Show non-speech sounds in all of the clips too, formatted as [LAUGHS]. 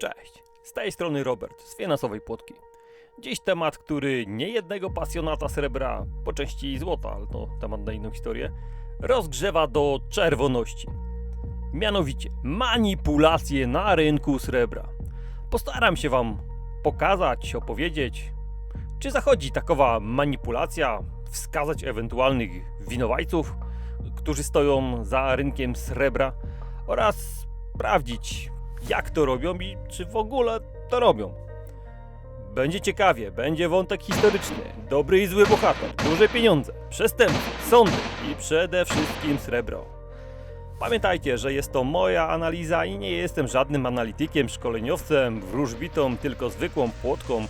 Cześć, z tej strony Robert z finansowej płotki. Dziś temat, który niejednego pasjonata srebra, po części złota, ale to temat na inną historię, rozgrzewa do czerwoności. Mianowicie manipulacje na rynku srebra. Postaram się Wam pokazać, opowiedzieć, czy zachodzi takowa manipulacja, wskazać ewentualnych winowajców, którzy stoją za rynkiem srebra oraz sprawdzić, jak to robią i czy w ogóle to robią. Będzie ciekawie, będzie wątek historyczny, dobry i zły bohater, duże pieniądze, przestępcy, sądy i przede wszystkim srebro. Pamiętajcie, że jest to moja analiza i nie jestem żadnym analitykiem, szkoleniowcem, wróżbitą, tylko zwykłą płotką,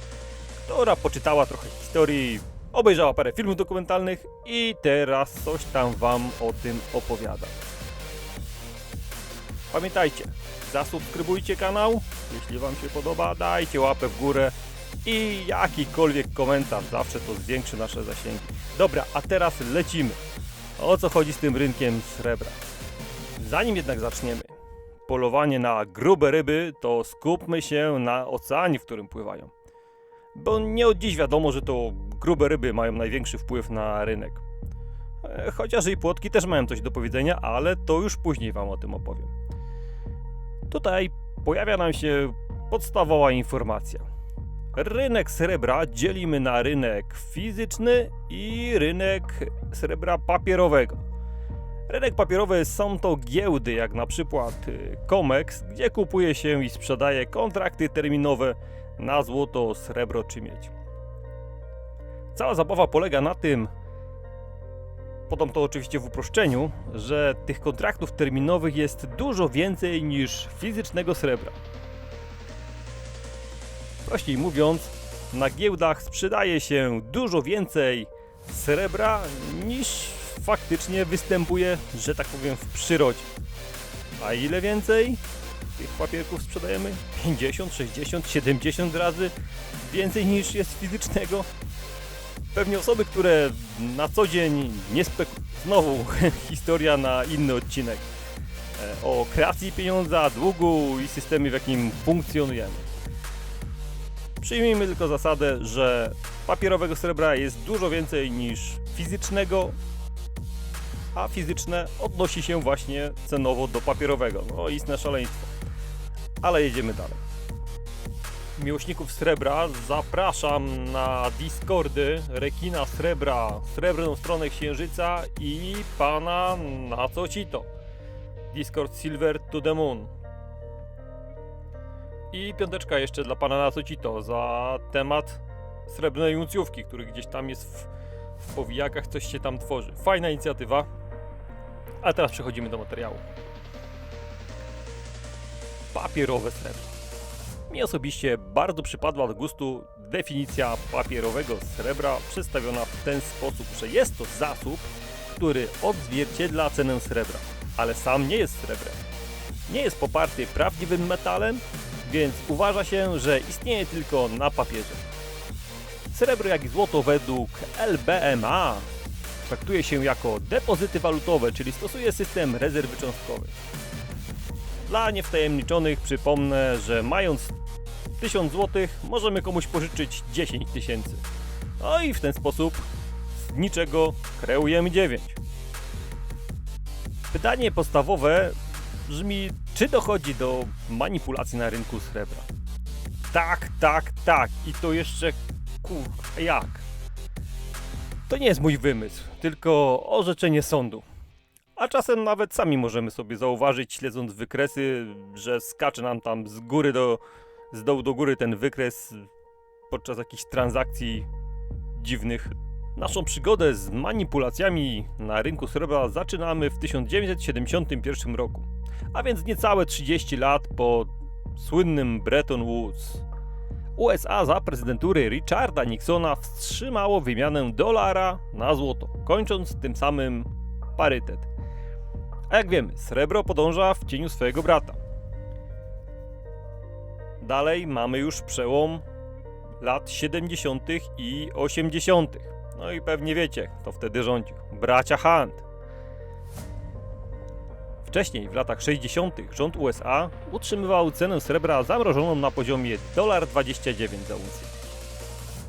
która poczytała trochę historii, obejrzała parę filmów dokumentalnych i teraz coś tam wam o tym opowiada. Pamiętajcie, zasubskrybujcie kanał, jeśli wam się podoba, dajcie łapę w górę i jakikolwiek komentarz, zawsze to zwiększy nasze zasięgi. Dobra, a teraz lecimy. O co chodzi z tym rynkiem srebra? Zanim jednak zaczniemy polowanie na grube ryby, to skupmy się na oceanie, w którym pływają. Bo nie od dziś wiadomo, że to grube ryby mają największy wpływ na rynek. E, Chociaż i płotki też mają coś do powiedzenia, ale to już później Wam o tym opowiem. Tutaj pojawia nam się podstawowa informacja. Rynek srebra dzielimy na rynek fizyczny i rynek srebra papierowego. Rynek papierowy są to giełdy, jak na przykład y, COMEX, gdzie kupuje się i sprzedaje kontrakty terminowe na złoto, srebro czy miedź. Cała zabawa polega na tym, podam to oczywiście w uproszczeniu, że tych kontraktów terminowych jest dużo więcej niż fizycznego srebra. Prościej mówiąc, na giełdach sprzedaje się dużo więcej srebra niż faktycznie występuje, że tak powiem, w przyrodzie. A ile więcej tych papierków sprzedajemy? 50, 60, 70 razy więcej niż jest fizycznego? Pewnie osoby, które na co dzień nie spekulują. Znowu [LAUGHS] historia na inny odcinek. E, O kreacji pieniądza, długu i systemie, w jakim funkcjonujemy. Przyjmijmy tylko zasadę, że papierowego srebra jest dużo więcej niż fizycznego, a fizyczne odnosi się właśnie cenowo do papierowego. No istne szaleństwo. Ale jedziemy dalej. Miłośników srebra zapraszam na Discordy Rekina Srebra, Srebrną Stronę Księżyca i pana Nacocito. Discord Silver to the Moon. I piąteczka jeszcze dla pana Nacocito za temat srebrnej uncjówki, który gdzieś tam jest w, w powijakach, coś się tam tworzy. Fajna inicjatywa. A teraz przechodzimy do materiału. Papierowe srebro. Mi osobiście bardzo przypadła do gustu definicja papierowego srebra przedstawiona w ten sposób, że jest to zasób, który odzwierciedla cenę srebra, ale sam nie jest srebrem. Nie jest poparty prawdziwym metalem, więc uważa się, że istnieje tylko na papierze. Srebro jak i złoto według LBMA traktuje się jako depozyty walutowe, czyli stosuje system rezerwy cząstkowej. Dla niewtajemniczonych przypomnę, że mając 1000 zł możemy komuś pożyczyć 10 tysięcy. No i w ten sposób z niczego kreujemy 9. Pytanie podstawowe brzmi, czy dochodzi do manipulacji na rynku srebra? Tak, tak, tak. I to jeszcze kur... jak? To nie jest mój wymysł, tylko orzeczenie sądu. A czasem nawet sami możemy sobie zauważyć, śledząc wykresy, że skacze nam tam z góry do, z dołu do góry ten wykres podczas jakichś transakcji dziwnych. Naszą przygodę z manipulacjami na rynku srebra zaczynamy w 1971 roku, a więc niecałe 30 lat po słynnym Bretton Woods. USA za prezydentury Richarda Nixona wstrzymało wymianę dolara na złoto, kończąc tym samym parytet. A jak wiemy, srebro podąża w cieniu swojego brata. Dalej mamy już przełom lat 70. i 80. No i pewnie wiecie, kto wtedy rządził. Bracia Hunt. Wcześniej, w latach 60., rząd USA utrzymywał cenę srebra zamrożoną na poziomie 1,29 za uncję.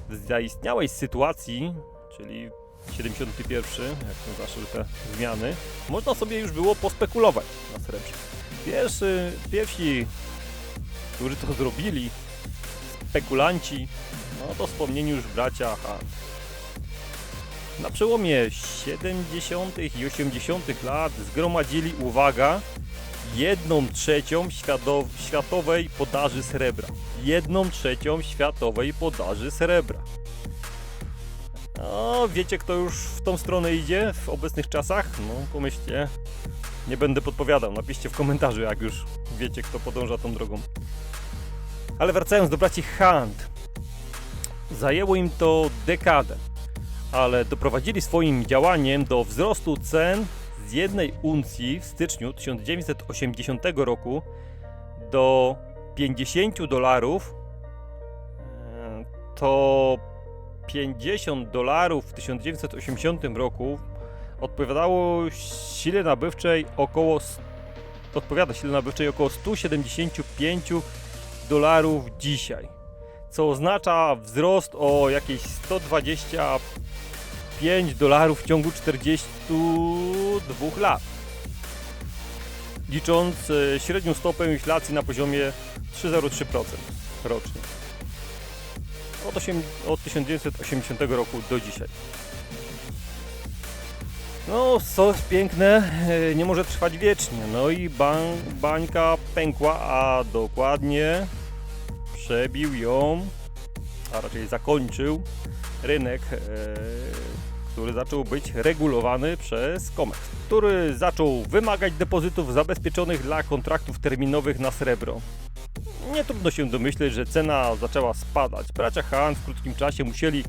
W zaistniałej sytuacji, czyli 71, jak to zaszły te zmiany, można sobie już było pospekulować na srebrze. Pierwszy, pierwsi, którzy to zrobili, spekulanci, no to wspomnieni już bracia Hunt. Na przełomie 70. i 80. lat zgromadzili, uwaga, jedną trzecią światowej podaży srebra. Jedną trzecią światowej podaży srebra. No, wiecie kto już w tą stronę idzie w obecnych czasach? No, pomyślcie. Nie będę podpowiadał, napiszcie w komentarzu, jak już wiecie, kto podąża tą drogą. Ale wracając do braci Hunt. Zajęło im to dekadę, ale doprowadzili swoim działaniem do wzrostu cen z jednej uncji w styczniu 1980 roku do 50 dolarów. E, To 50 dolarów w 1980 roku odpowiadało sile nabywczej około odpowiada sile nabywczej około 175 dolarów dzisiaj. Co oznacza wzrost o jakieś 125 dolarów w ciągu 42 lat. Licząc e, średnią stopę inflacji na poziomie 3,03% rocznie. Od, osiem, od 1980 roku do dzisiaj. No, co piękne, e, nie może trwać wiecznie. No i bań, bańka pękła, a dokładnie przebił ją, a raczej zakończył rynek, e, który zaczął być regulowany przez COMEX, który zaczął wymagać depozytów zabezpieczonych dla kontraktów terminowych na srebro. Nie trudno się domyśleć, że cena zaczęła spadać. Bracia Han w krótkim czasie musieli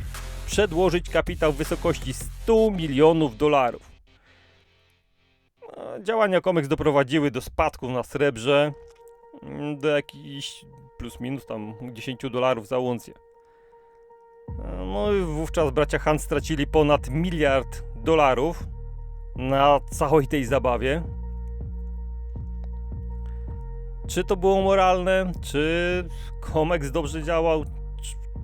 przedłożyć kapitał w wysokości 100 milionów dolarów. Działania COMEX doprowadziły do spadku na srebrze mm, do jakichś plus minus tam 10 dolarów za uncję. No i wówczas bracia Han stracili ponad miliard dolarów na całej tej zabawie. Czy to było moralne? Czy Comex dobrze działał?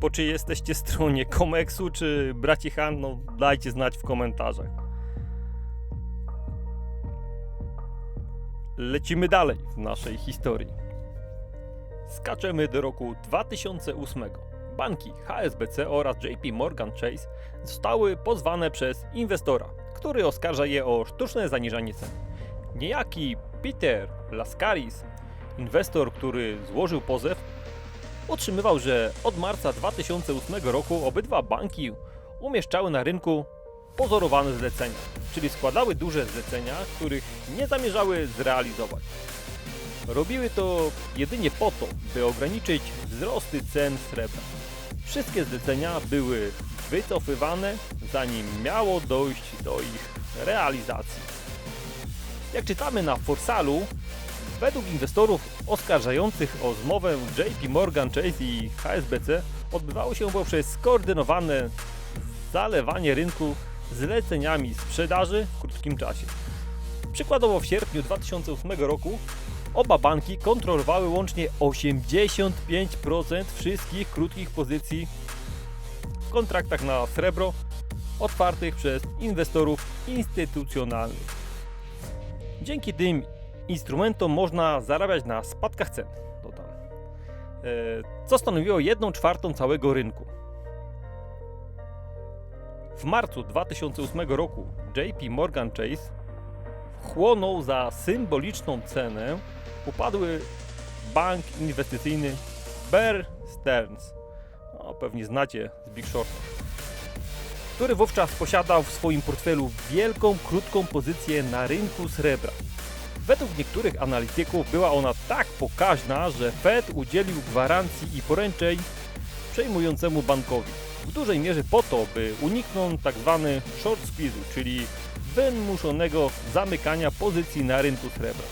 Po czyjej jesteście stronie? [LAUGHS] Comexu czy braci Han? No dajcie znać w komentarzach. Lecimy dalej w naszej historii. Skaczemy do roku 2008. Banki HSBC oraz JP Morgan Chase zostały pozwane przez inwestora, który oskarża je o sztuczne zaniżanie cen. Niejaki Peter Laskaris, inwestor, który złożył pozew, utrzymywał, że od marca 2008 roku obydwa banki umieszczały na rynku pozorowane zlecenia, czyli składały duże zlecenia, których nie zamierzały zrealizować. Robiły to jedynie po to, by ograniczyć wzrosty cen srebra. Wszystkie zlecenia były wycofywane, zanim miało dojść do ich realizacji. Jak czytamy na Forsalu, według inwestorów oskarżających o zmowę JP Morgan Chase i HSBC odbywało się poprzez skoordynowane zalewanie rynku zleceniami sprzedaży w krótkim czasie. Przykładowo w sierpniu 2008 roku Oba banki kontrolowały łącznie 85% wszystkich krótkich pozycji w kontraktach na srebro otwartych przez inwestorów instytucjonalnych. Dzięki tym instrumentom można zarabiać na spadkach cen, dodam, E, co stanowiło 1 czwartą całego rynku. W marcu 2008 roku JP Morgan Chase chłonął za symboliczną cenę upadły bank inwestycyjny Bear Stearns. No, pewnie znacie z Big Short. Który wówczas posiadał w swoim portfelu wielką, krótką pozycję na rynku srebra. Według niektórych analityków była ona tak pokaźna, że Fed udzielił gwarancji i poręczeń przejmującemu bankowi. W dużej mierze po to, by uniknąć tzw. short squeeze, czyli wymuszonego zamykania pozycji na rynku srebra.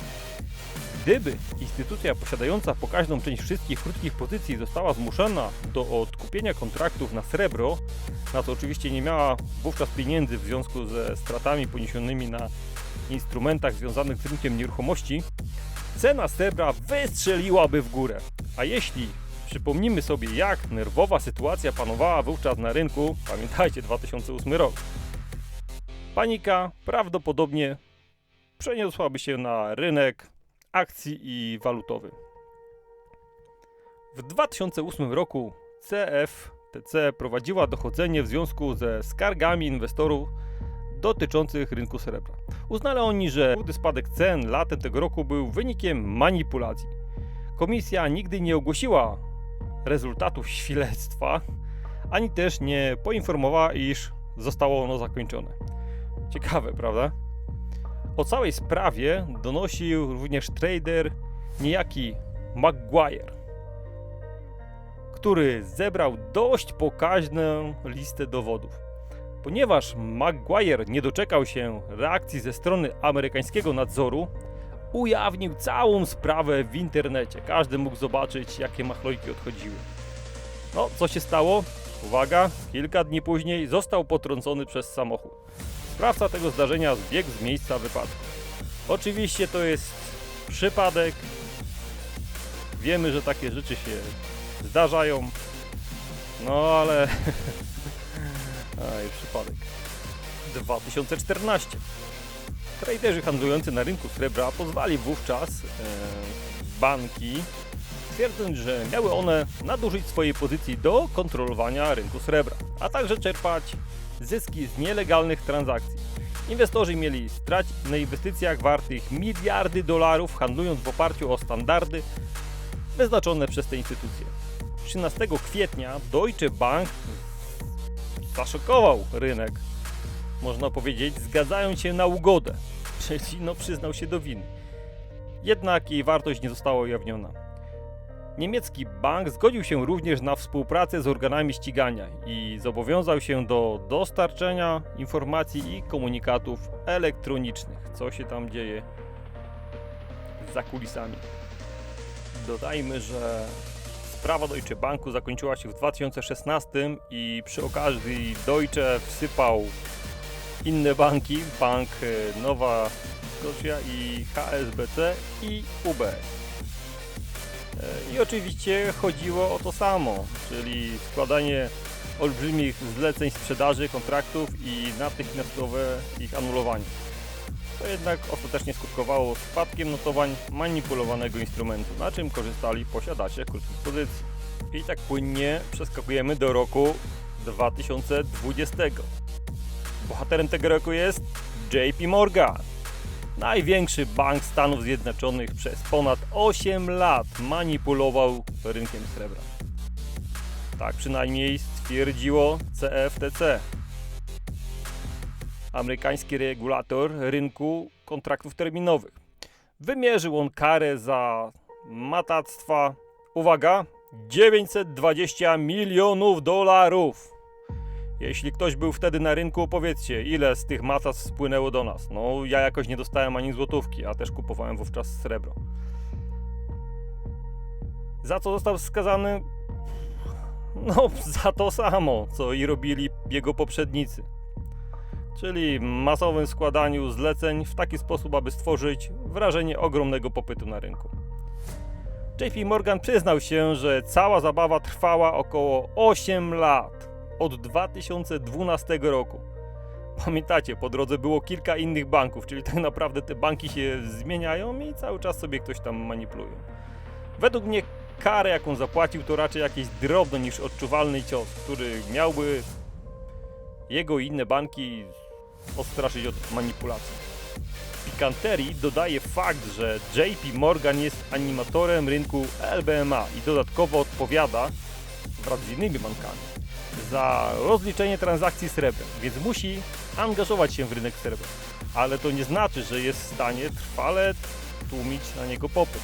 Gdyby instytucja posiadająca pokaźną część wszystkich krótkich pozycji została zmuszona do odkupienia kontraktów na srebro, na co oczywiście nie miała wówczas pieniędzy w związku ze stratami poniesionymi na instrumentach związanych z rynkiem nieruchomości, cena srebra wystrzeliłaby w górę. A jeśli przypomnimy sobie, jak nerwowa sytuacja panowała wówczas na rynku, pamiętajcie 2008 rok, panika prawdopodobnie przeniosłaby się na rynek akcji i walutowy. W 2008 roku CFTC prowadziła dochodzenie w związku ze skargami inwestorów dotyczących rynku srebra. Uznali oni, że chudy spadek cen latem tego roku był wynikiem manipulacji. Komisja nigdy nie ogłosiła rezultatów śledztwa, ani też nie poinformowała, iż zostało ono zakończone. Ciekawe, prawda? O całej sprawie donosił również trader niejaki Maguire, który zebrał dość pokaźną listę dowodów. Ponieważ Maguire nie doczekał się reakcji ze strony amerykańskiego nadzoru, ujawnił całą sprawę w internecie. Każdy mógł zobaczyć, jakie machlojki odchodziły. No, co się stało? Uwaga, kilka dni później został potrącony przez samochód. Sprawca tego zdarzenia zbiegł z miejsca wypadku. Oczywiście to jest przypadek. Wiemy, że takie rzeczy się zdarzają. No ale. [LAUGHS] Aj, przypadek. 2014. Traderzy handlujący na rynku srebra pozwali wówczas e, banki twierdząc, że miały one nadużyć swojej pozycji do kontrolowania rynku srebra, a także czerpać zyski z nielegalnych transakcji. Inwestorzy mieli stracić na inwestycjach wartych miliardy dolarów, handlując w oparciu o standardy wyznaczone przez te instytucje. 13 kwietnia Deutsche Bank zaszokował rynek, można powiedzieć, zgadzając się na ugodę, czyli no, przyznał się do winy. Jednak jej wartość nie została ujawniona. Niemiecki bank zgodził się również na współpracę z organami ścigania i zobowiązał się do dostarczenia informacji i komunikatów elektronicznych. Co się tam dzieje za kulisami? Dodajmy, że sprawa Deutsche Banku zakończyła się w 2016 i przy okazji Deutsche wsypał inne banki, bank e, Nowa Scotia i HSBC i UBS. E, I oczywiście chodziło o to samo, czyli składanie olbrzymich zleceń sprzedaży kontraktów i natychmiastowe ich anulowanie. To jednak ostatecznie skutkowało spadkiem notowań manipulowanego instrumentu, na czym korzystali posiadacze krótkich pozycji. I tak płynnie przeskakujemy do roku 2020. Bohaterem tego roku jest JP Morgan. Największy bank Stanów Zjednoczonych przez ponad 8 lat manipulował rynkiem srebra. Tak przynajmniej stwierdziło CFTC. Amerykański regulator rynku kontraktów terminowych. Wymierzył on karę za matactwa, uwaga, 920 milionów dolarów. Jeśli ktoś był wtedy na rynku, powiedzcie, ile z tych macac spłynęło do nas. No, ja jakoś nie dostałem ani złotówki, a też kupowałem wówczas srebro. Za co został skazany? No, za to samo, co i robili jego poprzednicy. Czyli masowym składaniu zleceń w taki sposób, aby stworzyć wrażenie ogromnego popytu na rynku. JP Morgan przyznał się, że cała zabawa trwała około 8 lat od 2012 roku. Pamiętacie, po drodze było kilka innych banków, czyli tak naprawdę te banki się zmieniają i cały czas sobie ktoś tam manipuluje. Według mnie karę, jaką zapłacił, to raczej jakieś drobny niż odczuwalny cios, który miałby jego i inne banki odstraszyć od manipulacji. Pikanterii dodaje fakt, że JP Morgan jest animatorem rynku LBMA i dodatkowo odpowiada wraz z innymi bankami za rozliczenie transakcji srebrem, więc musi angażować się w rynek srebra. Ale to nie znaczy, że jest w stanie trwale tłumić na niego popyt.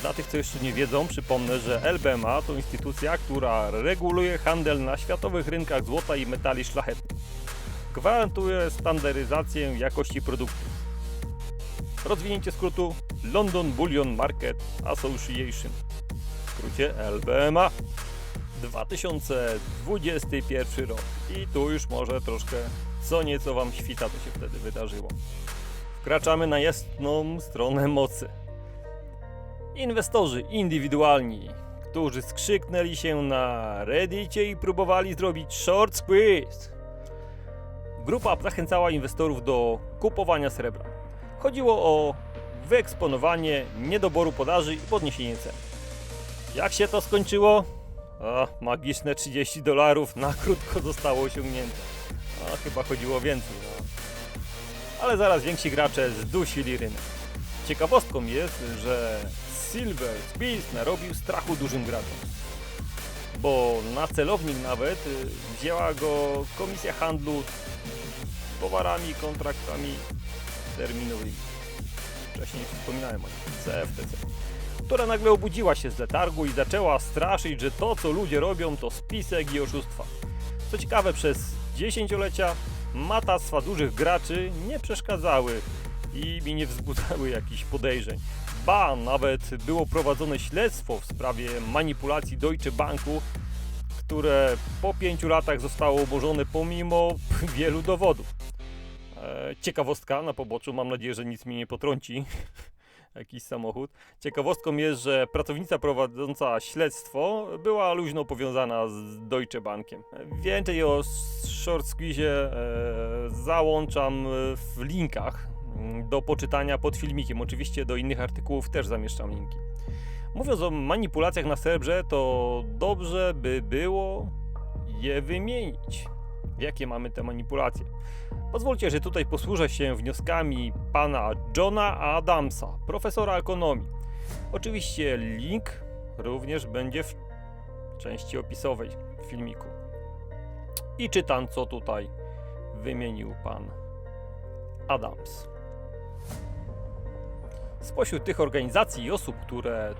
Dla tych, co jeszcze nie wiedzą, przypomnę, że LBMA to instytucja, która reguluje handel na światowych rynkach złota i metali szlachetnych. Gwarantuje standaryzację jakości produktów. Rozwinięcie skrótu London Bullion Market Association, w skrócie LBMA. 2021 rok. I tu już może troszkę co nieco Wam świta, to się wtedy wydarzyło. Wkraczamy na jasną stronę mocy. Inwestorzy indywidualni, którzy skrzyknęli się na Reddicie i próbowali zrobić short squeeze. Grupa zachęcała inwestorów do kupowania srebra. Chodziło o wyeksponowanie niedoboru podaży i podniesienie cen. Jak się to skończyło? A, magiczne 30 dolarów na krótko zostało osiągnięte. A, chyba chodziło więcej. No. Ale zaraz więksi gracze zdusili rynek. Ciekawostką jest, że Silver Spills narobił strachu dużym graczom. Bo na celownik nawet wzięła go Komisja Handlu towarami kontraktami terminowymi. Wcześniej wspominałem o CFTC która nagle obudziła się z letargu i zaczęła straszyć, że to co ludzie robią to spisek i oszustwa. Co ciekawe, przez dziesięciolecia matactwa dużych graczy nie przeszkadzały i mi nie wzbudzały jakichś podejrzeń. Ba, nawet było prowadzone śledztwo w sprawie manipulacji Deutsche Banku, które po pięciu latach zostało umorzone pomimo [LAUGHS] wielu dowodów. E, Ciekawostka na poboczu, mam nadzieję, że nic mi nie potrąci [LAUGHS] jakiś samochód. Ciekawostką jest, że pracownica prowadząca śledztwo była luźno powiązana z Deutsche Bankiem. Więcej o short squeeze e, załączam w linkach do poczytania pod filmikiem. Oczywiście do innych artykułów też zamieszczam linki. Mówiąc o manipulacjach na srebrze, to dobrze by było je wymienić. Jakie mamy te manipulacje? Pozwólcie, że tutaj posłużę się wnioskami pana Johna Adamsa, profesora ekonomii. Oczywiście link również będzie w części opisowej filmiku. I czytam, co tutaj wymienił pan Adams. Spośród tych organizacji i osób, które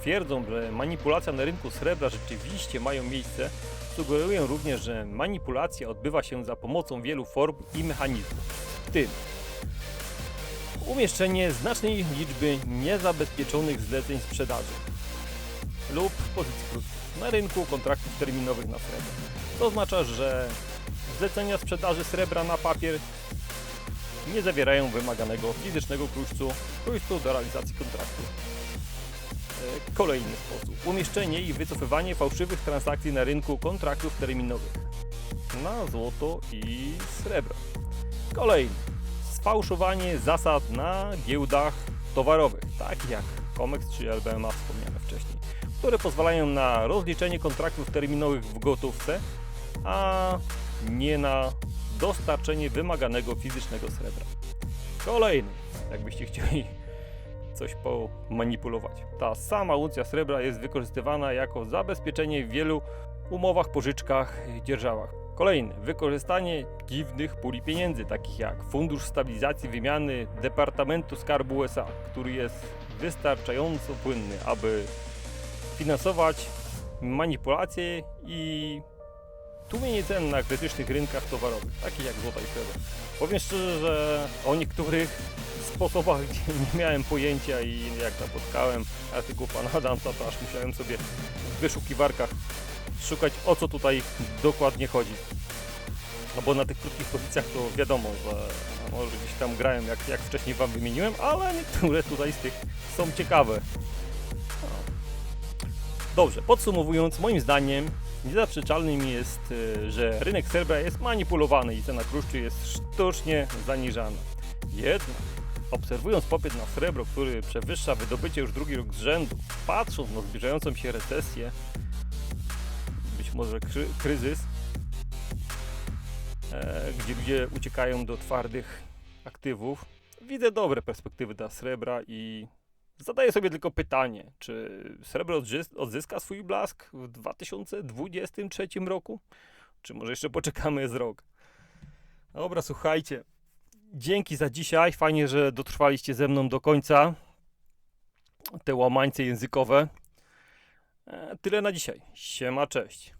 twierdzą, że manipulacja na rynku srebra rzeczywiście mają miejsce, sugeruję również, że manipulacja odbywa się za pomocą wielu form i mechanizmów, w tym umieszczenie znacznej liczby niezabezpieczonych zleceń sprzedaży lub pozycji krótkich na rynku kontraktów terminowych na srebro. To oznacza, że zlecenia sprzedaży srebra na papier nie zawierają wymaganego fizycznego kluczu, kluczu do realizacji kontraktu. E, Kolejny sposób. Umieszczenie i wycofywanie fałszywych transakcji na rynku kontraktów terminowych na złoto i srebro. Kolejny. Sfałszowanie zasad na giełdach towarowych, takich jak COMEX czy LBMA wspomniane wcześniej, które pozwalają na rozliczenie kontraktów terminowych w gotówce, a nie na dostarczenie wymaganego fizycznego srebra. Kolejny, jakbyście chcieli coś pomanipulować. Ta sama uncja srebra jest wykorzystywana jako zabezpieczenie w wielu umowach, pożyczkach, dzierżawach. Kolejny, wykorzystanie dziwnych puli pieniędzy, takich jak Fundusz Stabilizacji Wymiany Departamentu Skarbu USA, który jest wystarczająco płynny, aby finansować manipulacje i tłumienie cen na krytycznych rynkach towarowych, takich jak złota i srebro. Powiem szczerze, że o niektórych sposobach [LAUGHS] nie miałem pojęcia i jak napotkałem artykuł pana Adamsa, to aż musiałem sobie w wyszukiwarkach szukać o co tutaj dokładnie chodzi. No bo na tych krótkich pozycjach to wiadomo, że może gdzieś tam grałem jak, jak wcześniej wam wymieniłem, ale niektóre tutaj z tych są ciekawe. No. Dobrze, podsumowując, moim zdaniem niezaprzeczalnym jest, y, że rynek srebra jest manipulowany i cena kruszcu jest sztucznie zaniżana. Jednak obserwując popyt na srebro, który przewyższa wydobycie już drugi rok z rzędu, patrząc na zbliżającą się recesję, być może kry kryzys, e, gdzie ludzie uciekają do twardych aktywów, widzę dobre perspektywy dla srebra i zadaję sobie tylko pytanie, czy srebro odzysk- odzyska swój blask w 2023 roku? Czy może jeszcze poczekamy z rok? Dobra, słuchajcie. Dzięki za dzisiaj. Fajnie, że dotrwaliście ze mną do końca. Te łamańce językowe. E, Tyle na dzisiaj. Siema, cześć.